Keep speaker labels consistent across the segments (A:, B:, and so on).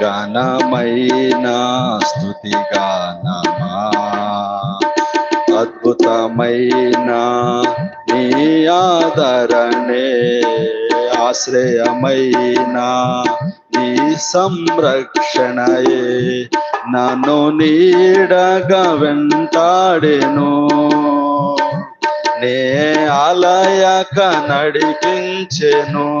A: ఘనమైన స్థుతి గానమా అద్భుతమైన నీ ఆదరణే ఆశ్రయమైన నీ సంరక్షణయే నన్ను నీడగా వెంటాడెను. నే ఆలయక నడిపించెను.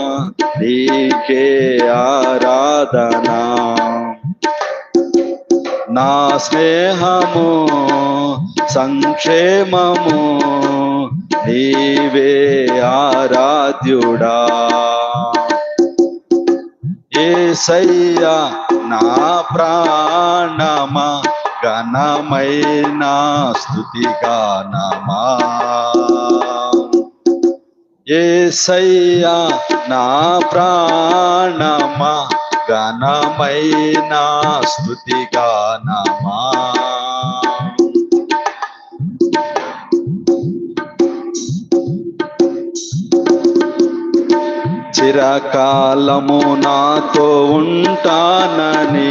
A: నీకే ఆరాధనా. నా స్నేహము సంక్షేమము నీవే ఆరాధ్యుడా. ఏసయ్యా నా ప్రాణమా ఘనమైన స్థుతి నమా ఏసయ్యా నా ప్రాణమా ఘనమైన స్థుతి గానమా చిరకాలము నాతో ఉంటానని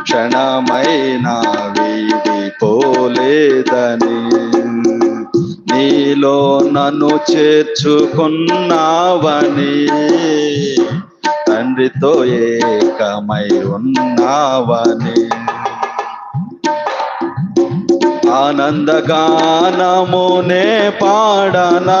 A: క్షణమైన వీడి పోలేదని నీలో నన్ను చేర్చుకున్నావని. తండ్రితో ఏకమై ఉన్నావని. ఆనందగానమునే పాడనా.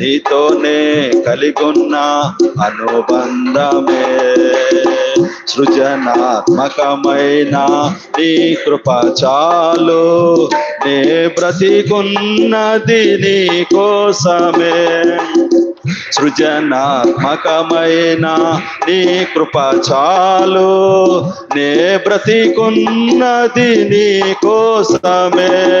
A: నీతోనే కలిగున్న అనుబంధమే. సృజనాత్మకమైన నీ కృప చాలు. నే బ్రతికున్నది నీ కోసమే. సృజనాత్మకమైన నీ కృప చాలు. నే బ్రతికున్నది నీ కోసమే.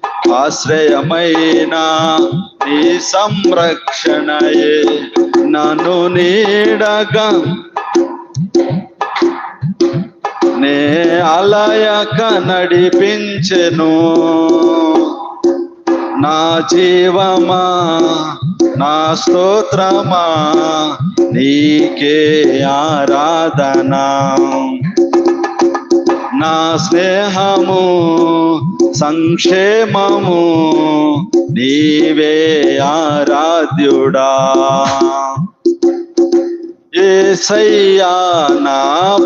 A: ఆశ్రయమైన నీ సంరక్షణయే నన్ను నీడగా. నే అలయక నడిపించెను. నా జీవమా నా స్తోత్రమా నీకే ఆరాధనా. నా స్నేహము సంక్షేమము నీవే ఆరాధ్యుడా. ఏసయ్యా నా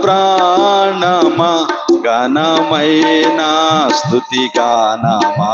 A: ప్రాణమా ఘనమైన స్థుతిగానమా.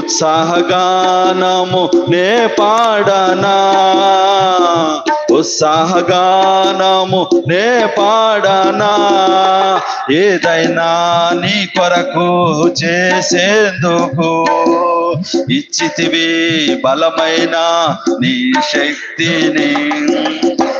A: ఉత్సాహగానము నే పాడనా? ఉత్సాహగానము నే పాడనా? ఏదైనా నీ కొరకు చేసేందుకు ఇచ్చితివి బలమైన నీ శక్తిని.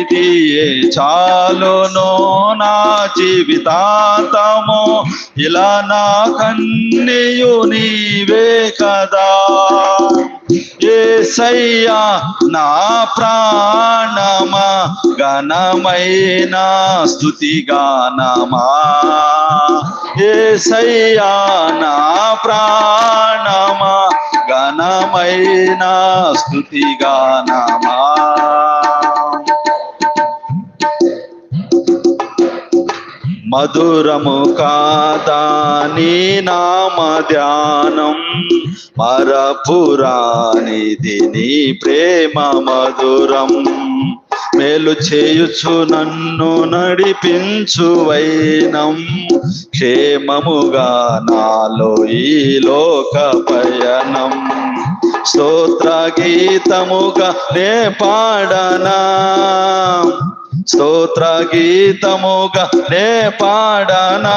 A: ఇది ఏ చాలును నా జీవితాంతము. ఇలా నా కన్నీయు నీవే కదా. ఏసయ్యా నా ప్రాణమా ఘనమైన స్థుతిగానమా. ఏసయ్యా నా ప్రాణమా ఘనమైన స్థుతిగానమా. మధురము కాదా నీ నామ ధ్యానం మరపురానిది నీ ప్రేమ మధురం. మేలు చేయుచు నన్ను నడిపించు వైనం. క్షేమముగా నాలో ఈ లోక పయనం. స్తోత్ర గీతముగా నే పాడనా? స్తోత్ర గీతముగా నే పాడనా?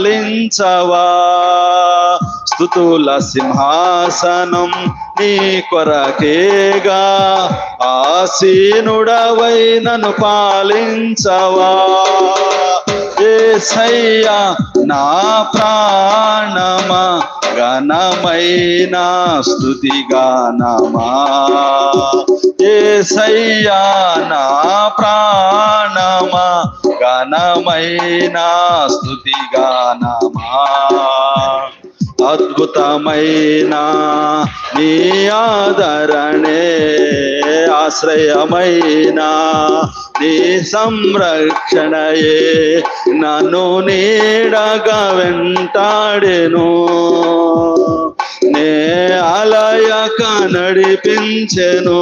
A: పాలించవా? స్థుతుల సింహాసనం నీ కొరకేగా. ఆసీనుడవై నన్ను పాలించవా? ఏసయ్యా నా ప్రాణమా? ఘనమైన స్థుతిగానమా ఏసయ్యా నా ప్రాణమా ఘనమైన స్థుతిగానమా అద్భుతమైన నీ ఆదరణే ఆశ్రయమైన నీ సంరక్షణయే. నన్ను నీడగా వెంటాడెను. నే అలయక నడిపించెను.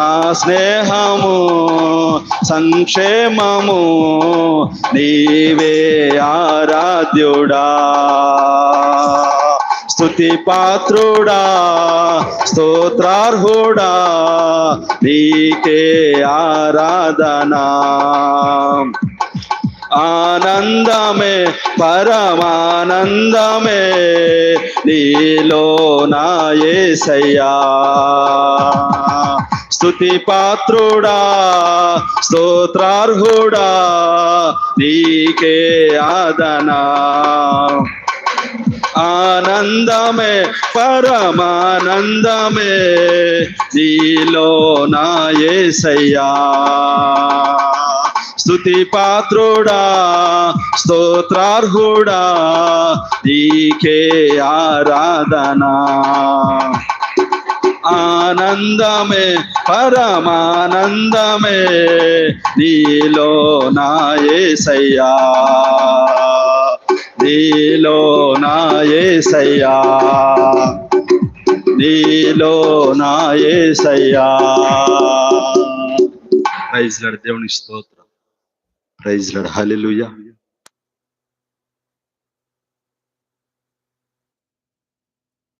A: నా స్నేహము సంక్షేమము నీవే ఆరాధ్యుడా. స్తుతి పాత్రుడా స్తోత్రార్హుడా నీకే ఆరాధనా. ఆనందమే పరమానందమే నీలో నా సయ్యా స్థుతి పాత్రుడా స్తోత్రార్హుడా నీకే ఆదనా. ఆనందమే పరమానందమే నీలో నా యేసయ్యా స్తుతి పాత్రుడా స్తోత్రార్హుడా నీకే ఆరాధనా. ఆనందమే పరమానందమే నీలో నాయసయ్యా నీలో నాయసయ్యా నీలో నాయసయ్యా ప్రైజ్ లాడ్ దేవుని స్తోత్రం. Praise lord hallelujah.